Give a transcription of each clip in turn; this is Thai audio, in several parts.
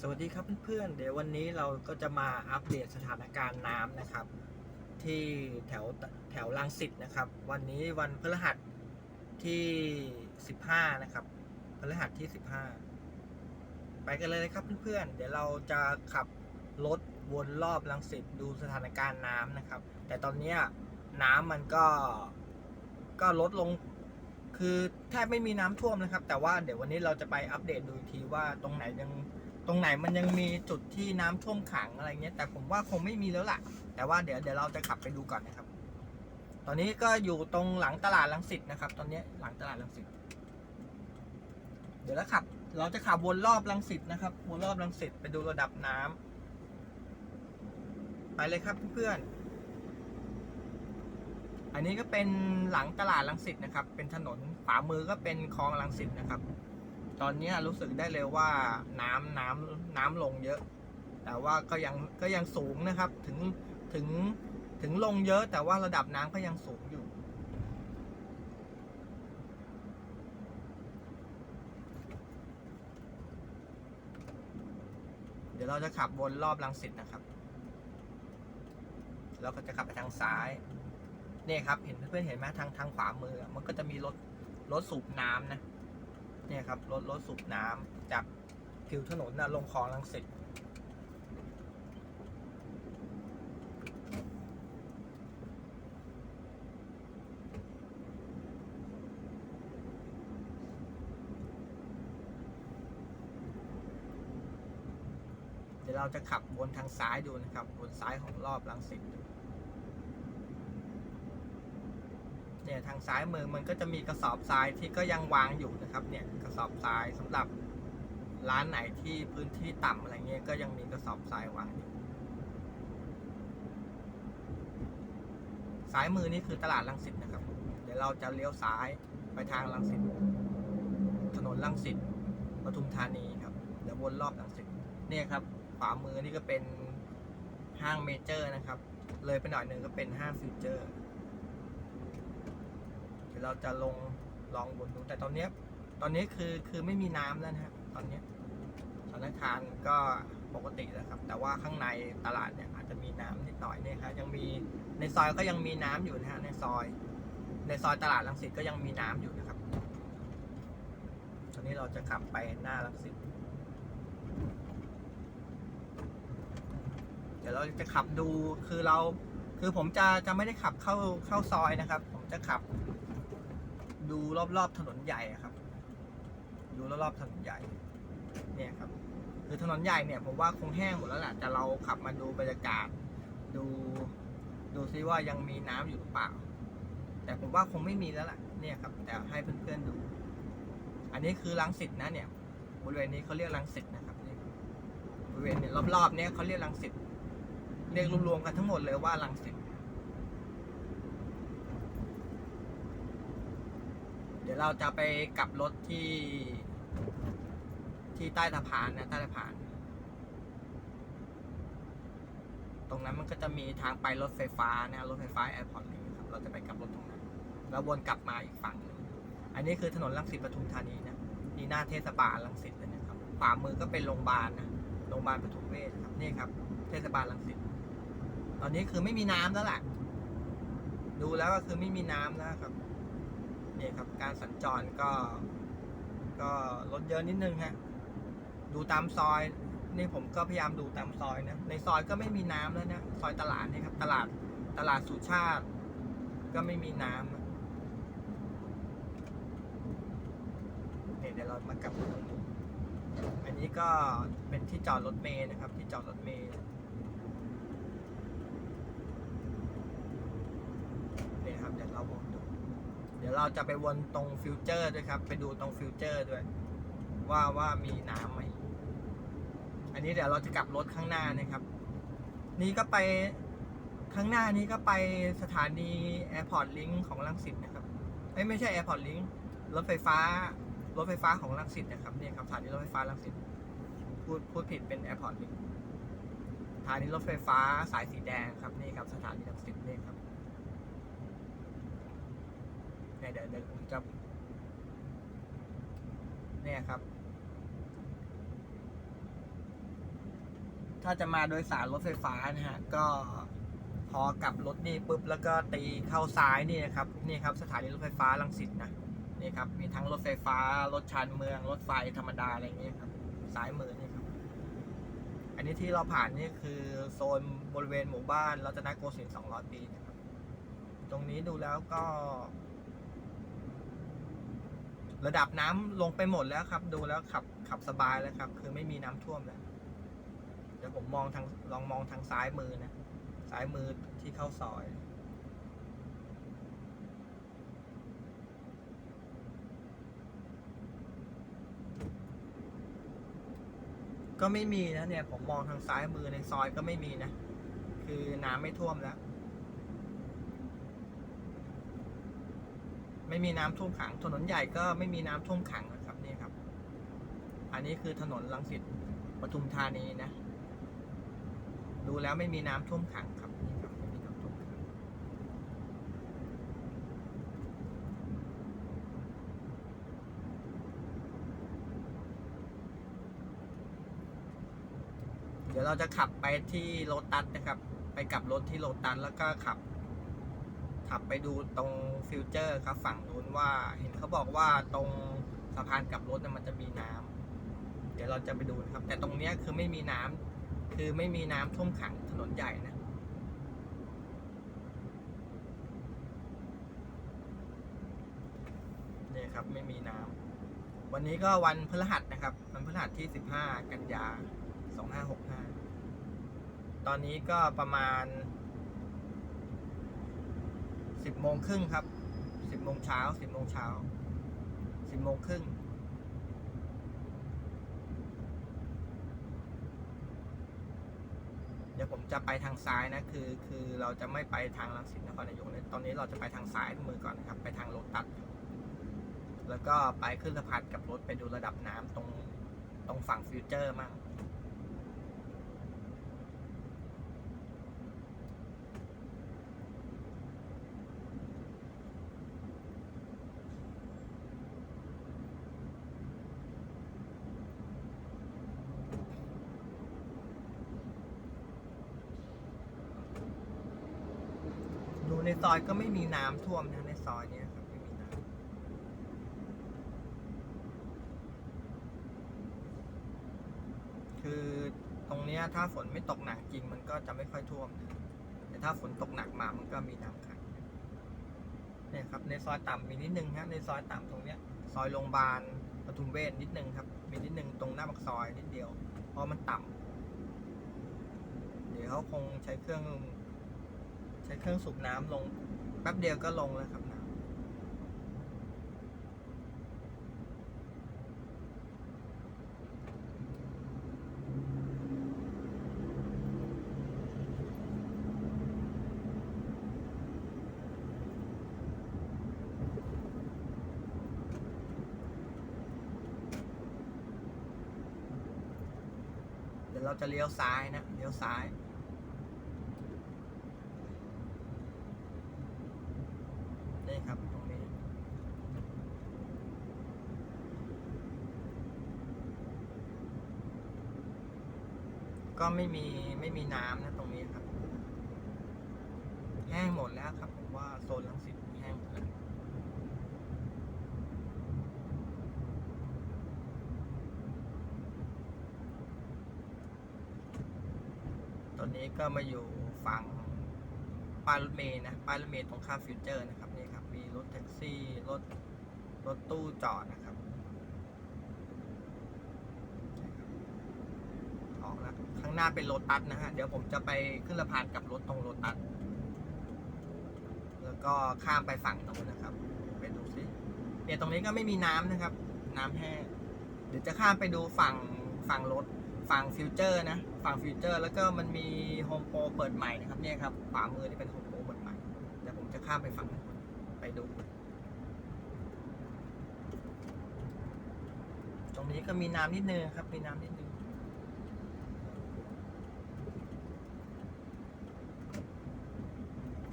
สวัสดีครับเพื่อนๆ เดี๋ยววันนี้เราก็จะมาอัปเดตสถานการณ์น้ำนะครับ ที่แถวแถวลังสิตนะครับ วันนี้วันพฤหัสที่ 15 นะครับพฤหัสที่ 15 ไปกันเลยนะครับเพื่อนๆ เดี๋ยวเราจะขับรถวนรอบลังสิตดูสถานการณ์น้ำนะครับ แต่ตอนนี้น้ำมันก็ก็ลดลงคือแทบไม่มีน้ำท่วมนะครับ แต่ว่าเดี๋ยววันนี้เราจะไปอัปเดตดูทีว่าตรงไหนยัง ตรงไหนมันยังมีจุดที่น้ำท่วมขังอะไรเงี้ย แต่ผมว่าคงไม่มีแล้วล่ะ แต่ว่าเดี๋ยวเดี๋ยวเราจะขับไปดูก่อนนะครับ ตอนนี้ก็อยู่ตรงหลังตลาดลังสิตนะครับ ตอนนี้หลังตลาดลังสิตเดี๋ยวเราขับ เราจะขับวนรอบลังสิตนะครับ วนรอบลังสิตไปดูระดับน้ำไปเลยครับเพื่อนอันนี้ก็เป็นหลังตลาดลังสิตนะครับ เป็นถนนขวามือก็เป็นคลองลังสิตนะครับ ตอนนี้รู้สึกได้เลยว่าน้ำน้ำน้ำลงเยอะ แต่ว่าก็ยังก็ยังสูงนะครับ ถึงถึงถึงลงเยอะ แต่ว่าระดับน้ำก็ยังสูงอยู่ เดี๋ยวเราจะขับวนรอบลังสิตนะครับเราก็จะขับไปทางซ้ายเนี่ยครับ เห็นเพื่อนๆเห็นไหมทางทางขวามือ มันก็จะมีรถรถสูบน้ำนะ เนี่ยครับรถรถสูบน้ำจากผิวถนนนะลงคลองลังสิตเดี๋ยวเราจะขับวนทางซ้ายดูนะครับ วนซ้ายของรอบลังสิตดู เนี่ยทางซ้ายมือมันก็จะมีกระสอบทรายที่ก็ยังวางอยู่นะครับเนี่ยกระสอบทรายสำหรับร้านไหนที่พื้นที่ต่ำอะไรเงี้ยก็ยังมีกระสอบทรายวางอยู่ซ้ายมือนี่คือตลาดลังสิตนะครับ เดี๋ยวเราจะเลี้ยวซ้ายไปทางลังสิตถนนลังสิตปทุมธานีครับเดี๋ยววนรอบลังสิตเนี่ยครับขวามือนี่ก็เป็นห้างเมเจอร์นะครับ เลยไปหน่อยหนึ่งก็เป็นห้างฟิวเจอร์ ดี๋ยวเราจะลงลองบนดูแต่ตอนเนี้ยตอนนี้คือคือไม่มีน้ำแล้วนะฮะตอนเนี้ยสถานการณ์ก็ปกติแล้วครับ แต่ว่าข้างในตลาดเนี่ยอาจจะมีน้ำนิดหน่อยเนี่ยครับยังมีในซอยก็ยังมีน้ำอยู่นะฮะในซอย ในซอยตลาดลังสิตก็ยังมีน้ำอยู่นะครับตอนนี้เราจะขับไปหน้าลังสิตเดี๋ยวเราจะขับดูคือเรา คือผมจะจะไม่ได้ขับเข้าเข้าซอยนะครับ ผมจะขับ ดูรอบๆถนนใหญ่ครับ ดูรอบๆถนนใหญ่ เนี่ยครับ คือถนนใหญ่เนี่ยผมว่าคงแห้งหมดแล้วแหละแต่เราขับมาดูบรรยากาศ ดู ดูซิว่ายังมีน้ำอยู่หรือเปล่า แต่ผมว่าคงไม่มีแล้วล่ะเนี่ยครับ แต่ให้เพื่อนๆดู อันนี้คือลังสิตนะเนี่ย บริเวณนี้เขาเรียกลังสิตนะครับนี่บริเวณเนี่ยรอบๆเนี่ยเขาเรียกลังสิตเรียกรวมๆกันทั้งหมดเลยว่าลังสิต เดี๋ยวเราจะไปกลับรถที่ ที่ใต้สะพานนะใต้สะพาน ตรงนั้นมันก็จะมีทางไปรถไฟฟ้านะรถไฟฟ้าแอร์พอร์ตลิงครับ เราจะไปกลับรถตรงนั้นแล้ววนกลับมาอีกฝั่งหนึ่งอันนี้คือถนนลังสิตปทุมธานีนะนี่หน้าเทศบาลลังสิตเลยนะครับขวามือก็เป็นโรงพยาบาลนะโรงพยาบาลปทุมเวชครับนี่ครับ เทศบาลลังสิตตอนนี้คือไม่มีน้ำแล้วแหละดูแล้วก็คือไม่มีน้ำแล้วครับ นี่ครับการสัญจรก็ ก็รถเยอะนิดนึงฮะดูตามซอย นี่ผมก็พยายามดูตามซอยนะในซอยก็ไม่มีน้ำแล้วนะซอยตลาดนี่ครับ ตลาดตลาดสุชาติ ก็ไม่มีน้ำเนี่ยเดี๋ยวเรามากลับตรงนี้อันนี้ก็เป็นที่จอดรถเมล์นะครับ ที่จอดรถเมล์เนี่ยครับเดี๋ยวเราวนดู เดี๋ยวเราจะไปวนตรงฟิวเจอร์ด้วยครับ ไปดูตรงฟิวเจอร์ด้วย ว่าว่ามีน้ำไหม อันนี้เดี๋ยวเราจะกลับรถข้างหน้านะครับ นี่ก็ไปข้างหน้านี้ก็ไปสถานี Airport Link ของลังสิตนะครับเอ้ไม่ใช่ Airport Link รถไฟฟ้ารถไฟฟ้าของลังสิตนะครับเนี่ยครับสถานีรถไฟฟ้าลังสิตพูดพูดผิดเป็น Airport Link สถานีรถไฟฟ้าสายสีแดงครับนี่ครับสถานีลังสิตนี่ครับ เนี่ยเดี๋ยวเดี๋ยวผมจะเนี่ยครับ ถ้าจะมาโดยสารรถไฟฟ้านะฮะ ก็พอกลับรถนี่ปุ๊บแล้วก็ตีเข้าซ้ายนี่นะครับ นี่ครับสถานีรถไฟฟ้าลังสิตนะนี่ครับ มีทั้งรถไฟฟ้า รถชานเมือง รถไฟธรรมดาอะไรอย่างเงี้ยครับซ้ายมือนี่ครับ อันนี้ที่เราผ่านนี่คือโซนบริเวณหมู่บ้านรัตนโกสินทร์200 ปีนะครับ ตรงนี้ดูแล้วก็ ระดับน้ำลงไปหมดแล้วครับ ดูแล้วขับขับสบายแล้วครับ คือไม่มีน้ำท่วมแล้วเดี๋ยวผมมองทางลองมองทางซ้ายมือนะซ้ายมือที่เข้าซอยก็ไม่มีนะเนี่ยผมมองทางซ้ายมือในซอยก็ไม่มีนะ คือน้ำไม่ท่วมแล้ว ไม่มีน้ำท่วมขัง ถนนใหญ่ก็ไม่มีน้ำท่วมขังนะครับนี่ครับ อันนี้คือถนนลังสิตปทุมธานีนะดูแล้วไม่มีน้ำท่วมขังครับนี่ครับไม่มีน้ำท่วมขังเดี๋ยวเราจะขับไปที่โลตัสนะครับ ไปกลับรถที่โลตัสแล้วก็ขับ ขับไปดูตรงฟิวเจอร์ครับฝั่งนู้นว่า เห็นเขาบอกว่าตรงสะพานกลับรถเนี่ยมันจะมีน้ำเดี๋ยวเราจะไปดูนะครับ แต่ตรงเนี้ยคือไม่มีน้ำคือไม่มีน้ำท่วมขังถนนใหญ่นะเนี่ยครับไม่มีน้ำวันนี้ก็วันพฤหัสนะครับ วันพฤหัสที่15กันยา2565ตอนนี้ก็ประมาณ สิบโมงครึ่งครับ สิบโมงเช้า สิบโมงเช้า สิบโมงครึ่ง เดี๋ยวผมจะไปทางซ้ายนะ คือ คือเราจะไม่ไปทางรังสิตนครนายกเลยตอนนี้เราจะไปทางซ้ายมือก่อนนะครับ ไปทางโลตัสแล้วก็ไปขึ้นสะพานกับรถไปดูระดับน้ำตรง ตรงฝั่งฟิวเจอร์มั่ง ดูในซ อยก็ไม่มีน้ำท่วมนะในซอยเนี้ยครับไม่มีน้ำคือตรงเนี้ยถ้าฝนไม่ตกหนักจริงมันก็จะไม่ค่อยท่วมนะแต่ถ้าฝนตกหนักมามันก็มีน้ำขังเนี่ยครับในซอยต่ำมีนิดนึงฮะในซอยต่ำตรงเนี้ย ซอยโรงพยาบาลปทุมเวชนิดนึงครับ มีนิดนึงตรงหน้าปากซอยนิดเดียว เพราะมันต่ำเดี๋ยวเขาคงใช้เครื่อง ใช้เครื่องสูบน้ำลงแป๊บเดียวก็ลงแล้วครับน้ำเดี๋ยวเราจะเลี้ยวซ้ายนะ เลี้ยวซ้าย นี่ครับตรงนี้ ก็ ไม่มีไม่มีน้ำนะตรงนี้ครับ แห้งหมดแล้วครับ ผมว่าโซนลังสิตแห้งหมดแล้วตอนนี้ก็มาอยู่ฝั่งป้ายรถเมย์นะป้ายรถเมย์ตรงข้ามฟิวเจอร์นะครับนี่ครับ มีรถแท็กซี่รถรถตู้จอดนะครับออกแล้ว ข้าง หน้าเป็นโลตัสนะฮะ เดี๋ยวผมจะไปขึ้นสะพานกับรถตรงโลตัส แล้วก็ข้ามไปฝั่งนู้นนะครับ ไปดูซิเนี่ยตรงนี้ก็ไม่มีน้ำนะครับ น้ำแห้ง เดี๋ยวจะข้ามไปดูฝั่งฝั่งรถฝั่งฟิวเจอร์นะ ฝั่งฟิวเจอร์ แล้วก็มันมีโฮมโปรเปิดใหม่นะครับ เนี่ยครับ ขวามือนี่เป็นโฮมโปรเปิดใหม่เดี๋ยวผมจะข้ามไปฝั่งนู้นไปดู ตรงนี้ก็มีน้ำนิดนึงครับ มีน้ำนิดนึง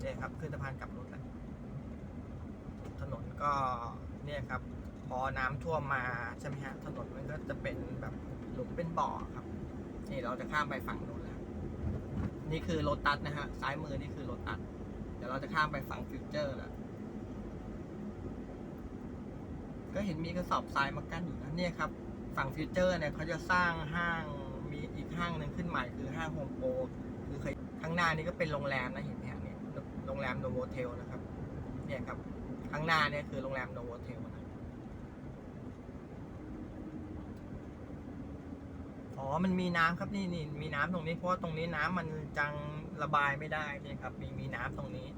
เนี่ยครับขึ้นสะพานกลับรถแล้วถนนก็เนี่ยครับ พอน้ำท่วมมาใช่ไหมฮะถนนมันก็จะเป็นแบบหลุมเป็นบ่อครับนี่เราจะข้ามไปฝั่งนู้นแล้ว นี่คือโรตัสนะฮะซ้ายมือนี่คือโรตัสเดี๋ยวเราจะข้ามไปฝั่งฟิวเจอร์แล้วก็เห็นมีกระสอบทรายมากั้นอยู่นะเนี่ยครับฝั่งฟิวเจอร์เนี่ยเขาจะสร้างห้างมีอีกห้างหนึ่งขึ้นใหม่คือห้างโฮมโปรคือเคยข้างหน้านี่ก็เป็นโรงแรมนะเห็น โรงแรมโนโวเทลนะครับ เนี่ยครับ ข้างหน้าเนี่ยคือโรงแรมโนโวเทลนะอ๋อ มันมีน้ำครับนี่นี่มีน้ำตรงนี้เพราะว่าตรงนี้น้ำมันจังระบายไม่ได้นี่ครับ มีมีน้ำตรงนี้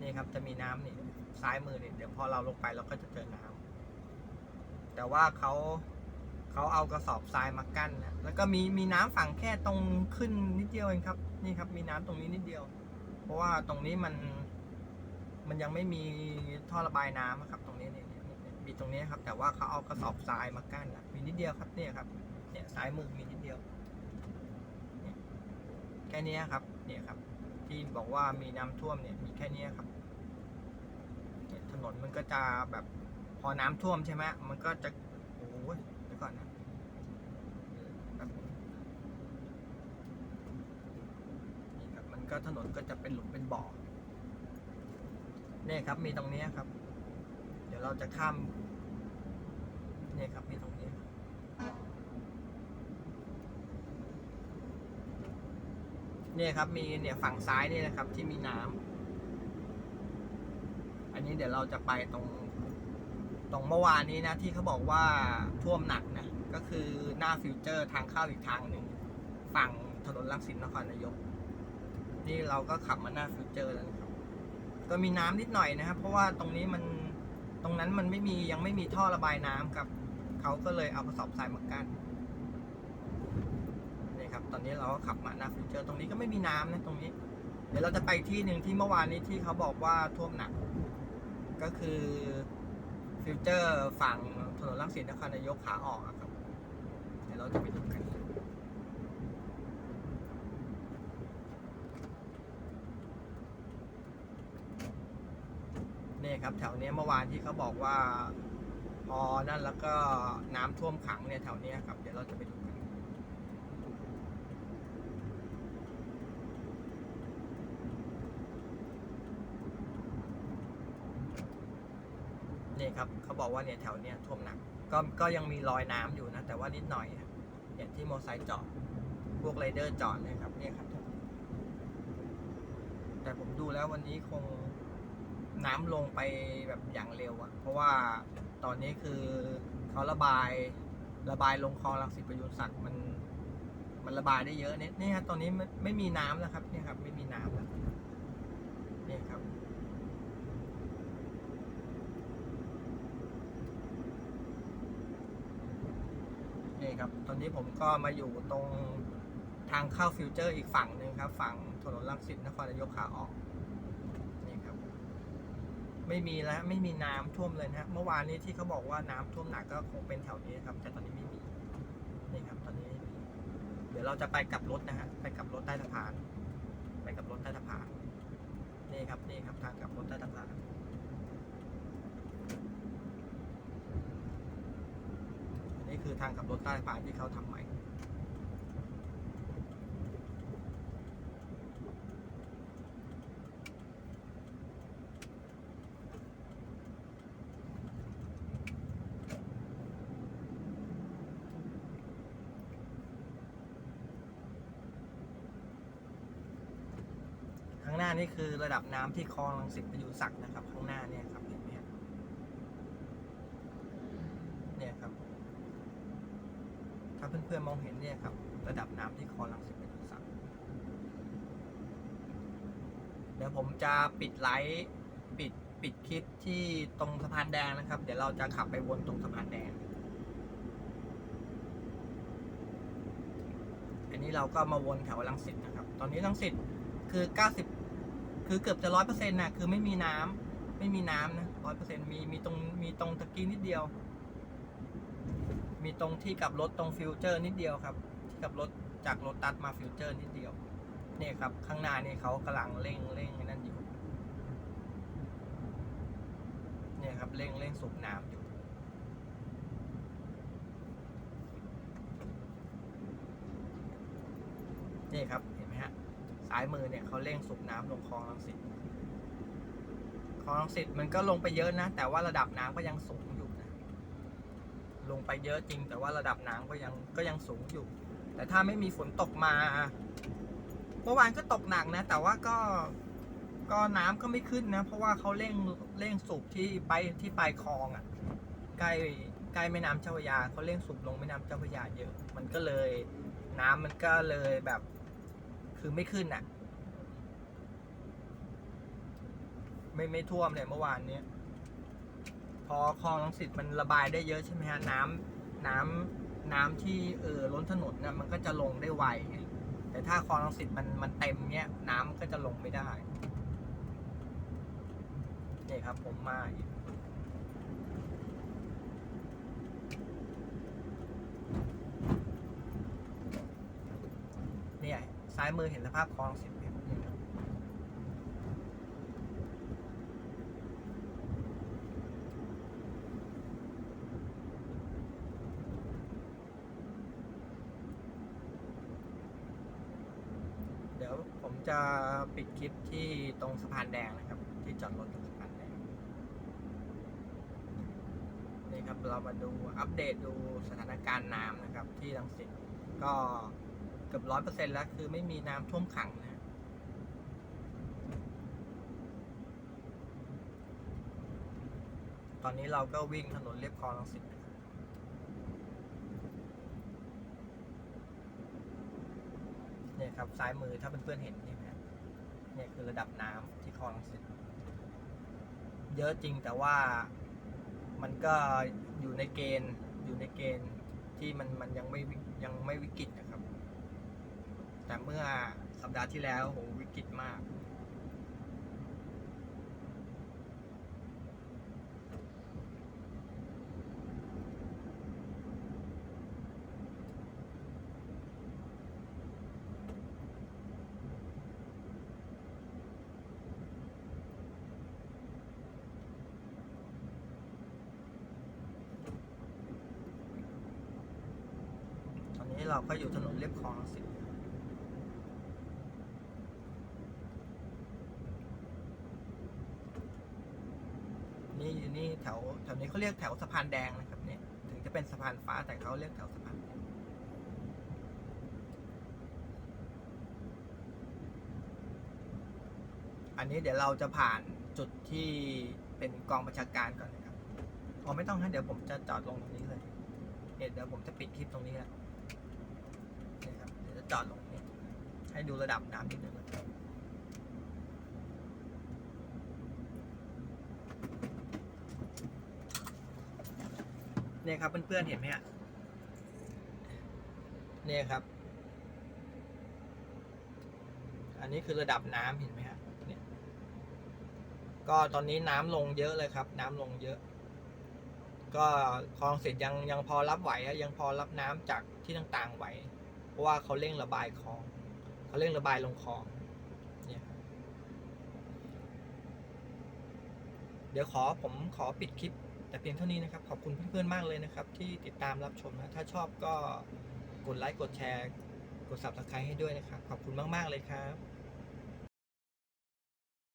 นี่ครับจะมีน้ำนี่ซ้ายมือนี่เดี๋ยวพอเราลงไปเราก็จะเจอน้ำแต่ว่าเขาเขาเอากระสอบทรายมากั้นนะแล้วก็มีมีน้ำฝั่งแค่ตรงขึ้นนิดเดียวเองครับ นี่ครับ มีน้ำตรงนี้นิดเดียว ราะว่าตรงนี้มัน มันยังไม่มีท่อระบายน้ำครับตรงนี้เนี่ยมีตรงนี้ครับ แต่ว่าเขาเอากระสอบทรายมากั้นมีนิดเดียวครับเนี่ยครับ เนี่ยซ้ายมือมีนิดเดียวแค่นี้ครับ เนี่ยครับ ที่บอกว่ามีน้ำท่วมเนี่ยมีแค่นี้ครับถนนมันก็จะแบบพอน้ำท่วมใช่ไหมมันก็จะโอ้ยเดี๋ยวก่อนนะแป๊บนึงนี่ครับมัน ก็ถนนก็จะเป็นหลุมเป็นบ่อเนี่ยครับมีตรงนี้ครับ เดี๋ยวเราจะข้ามเนี่ยครับมีตรงนี้เนี่ยครับมีเนี่ยฝั่งซ้ายนี่นะครับที่มีน้ำอันนี้เดี๋ยวเราจะไปตรง ตรงเมื่อวานนี้นะ ที่เขาบอกว่าท่วมหนักนะ ก็คือหน้าฟิวเจอร์ทางเข้าอีกทางหนึ่งฝั่งถนนลังสิตนครนายก นี่เราก็ขับมาหน้าฟิวเจอร์แล้วนะครับ ก็มีน้ำนิดหน่อยนะครับ เพราะว่าตรงนี้มันตรงนั้นมันไม่มียังไม่มีท่อระบายน้ำกับเขาก็เลยเอากระสอบทรายมากั้นนี่ครับ ตอนนี้เราก็ขับมาหน้าฟิวเจอร์ ตรงนี้ก็ไม่มีน้ำนะตรงนี้ เดี๋ยวเราจะไปที่หนึ่งที่เมื่อวานนี้ที่เขาบอกว่าท่วมหนัก ก็คือฟิวเจอร์ฝั่งถนนลังสิตนครนายกขาออกครับ เดี๋ยวเราจะไปดูกัน นี่ยครับแถวเนี้ยเมื่อวานที่เขาบอกว่าพอนั่นแล้วก็น้ำท่วมขังเนี่ยแถวเนี้ยครับ เดี๋ยวเราจะไปดูกันนี่ครับเขาบอกว่าเนี่ยแถวเนี้ยท่วมหนัก ก็ก็ยังมีรอยน้ำอยู่นะ แต่ว่านิดหน่อยเนี่ยที่มอไซค์จอดพวกไรเดอร์จอดเลยครับเนี่ยครับ แต่ผมดูแล้ววันนี้คง น้ำลงไปแบบอย่างเร็วอะเพราะว่าตอนนี้คือเขาระบายระบายลงคลองรังสิตประยุนศักดิ์มัน มันระบายได้เยอะเนี่ยนี่ครับตอนนี้ไม่ไม่มีน้ำแล้วครับ เนี่ยครับ ไม่มีน้ำแล้วเนี่ยครับนี่ครับ ตอนนี้ผมก็มาอยู่ตรงทางเข้าฟิวเจอร์อีกฝั่งหนึ่งครับ ฝั่งถนนรังสิตนครนายกขาออก ไม่มีแล้วไม่มีน้ำท่วมเลยนะฮะเมื่อวานนี้ที่เขาบอกว่าน้ำท่วมหนักก็คงเป็นแถวนี้ครับ แต่ตอนนี้ไม่มีนี่ครับ ตอนนี้ไม่มีเดี๋ยวเราจะไปกลับรถนะฮะไปกลับรถใต้สะพาน ไปกับรถใต้สะพานนี่ครับนี่ครับทางกลับรถใต้สะพานอันนี้คือทางกลับรถใต้สะพานที่เขาทำใหม่ ข้างห นี่คือระดับน้ำที่คลองลังสิตประยุศักดิ์นะครับ ข้างหน้าเนี่ยครับเห็นไหมครับเนี่ยครับ ถ้าเพื่อนๆมองเห็นเนี่ยครับ ระดับน้ำที่คลองลังสิตประยุศักดิ์เดี๋ยวผมจะปิดไลฟ์ปิดปิดคลิปที่ตรงสะพานแดงนะครับ เดี๋ยวเราจะขับไปวนตรงสะพานแดง อันนี้เราก็มาวนแถวลังสิตนะครับ ตอนนี้ลังสิตคือ 90 คือเกือบจะร้อยเปอร์เซ็นต์นะคือไม่มีน้ำไม่มีน้ำนะร้อยเปอร์เซ็นต์มีมีตรงมีตรงตะกี้นิดเดียว มีตรงที่กับรถตรงฟิวเจอร์นิดเดียวครับ ที่กับรถจากรถตัดมาฟิวเจอร์นิดเดียวเนี่ยครับ ข้างหน้านี่เขากำลังเร่งเร่งนั่นอยู่เนี่ยครับเร่งเร่งสูบน้ำอยู่นี่ครับ ซ้ายมือเนี่ยเขาเร่งสูบน้ำลงคลองลังสิตคลองลังสิตมันก็ลงไปเยอะนะ แต่ว่าระดับน้ำก็ยังสูงอยู่นะ ลงไปเยอะจริง แต่ว่าระดับน้ำก็ยังก็ยังสูงอยู่ แต่ถ้าไม่มีฝนตกมาเมื่อวานก็ตกหนักนะ แต่ว่าก็ก็น้ำก็ไม่ขึ้นนะ เพราะว่าเขาเร่งเร่งสูบที่ไปที่ปลายคลองอะ ใกล้ใกล้แม่น้ำเจ้าพระยาเขาเร่งสูบลงแม่น้ำเจ้าพระยาเยอะ มันก็เลยน้ำมันก็เลยแบบ คือไม่ขึ้นอะ ไม่ไม่ท่วมเลยเมื่อวานเนี้ยพอคลองลังสิตมันระบายได้เยอะใช่ไหมฮะน้ำน้ำน้ำที่เออล้นถนนเนี่ยมันก็จะลงได้ไวไงแต่ถ้าคลองลังสิตมันมันเต็มเนี้ยน้ำมันก็จะลงไม่ได้นี่ครับผมมาอีก เนี่ยซ้ายมือเห็นสภาพคลองสิบเอ็ดเดี๋ยวผมจะปิดคลิปที่ตรงสะพานแดงนะครับ ที่จอดรถตรงสะพานแดงนี่ครับเรามาดูอัปเดตดูสถานการณ์น้ำนะครับ ที่รังสิตก็ เกือบร้อยเปอร์เซ็นต์แล้ว คือไม่มีน้ำท่วมขังนะตอนนี้เราก็วิ่งถนนเรียบคลองรังสิตเนี่ยครับซ้ายมือถ้าเพื่อนๆเห็นนี่นะเนี่ยคือระดับน้ำที่คลองรังสิตเยอะจริงแต่ว่ามันก็อยู่ในเกณฑ์อยู่ในเกณฑ์ที่มันมันยังไม่ยังไม่วิกฤตนะครับ แต่เมื่อสัปดาห์ที่แล้วโหวิกฤตมาก ตอนนี้เราก็อยู่ถนนเรียบคลองสิตนี่อยู่นี่แถวแถวนี้ เขาเรียกแถวสะพานแดงนะครับ เนี่ย ถึงจะเป็นสะพานฟ้าแต่เขาเรียกแถวสะพานแดงอันนี้เดี๋ยวเราจะผ่านจุดที่เป็นกองประชาการก่อนนะครับอ๋อไม่ต้องนะเดี๋ยวผมจะจอดลงตรงนี้เลยเดี๋ยวผมจะปิดคลิปตรงนี้แล้วนี่ครับเดี๋ยวจะจอดลงนี้ให้ดูระดับน้ำนิดนึงนะครับ เนี่ยครับเพื่อนๆเห็นไหมฮะเนี่ยครับ อันนี้คือระดับน้ำเห็นไหมฮะเนี่ยก็ตอนนี้น้ำลงเยอะเลยครับ น้ำลงเยอะ ก็คลองเสร็จยังยังพอรับไหวอะยังพอรับน้ำจากที่ต่างๆไหวเพราะว่าเขาเร่งระบายคลองเขาเร่งระบายลงคลองเนี่ยเดี๋ยวขอผมขอปิดคลิป แต่เพียงเท่านี้นะครับ ขอบคุณเพื่อนๆมากเลยนะครับ ที่ติดตามรับชมนะถ้าชอบก็กดไลค์กดแชร์ กด subscribe ให้ด้วยนะครับ ขอบคุณมากๆเลยครับ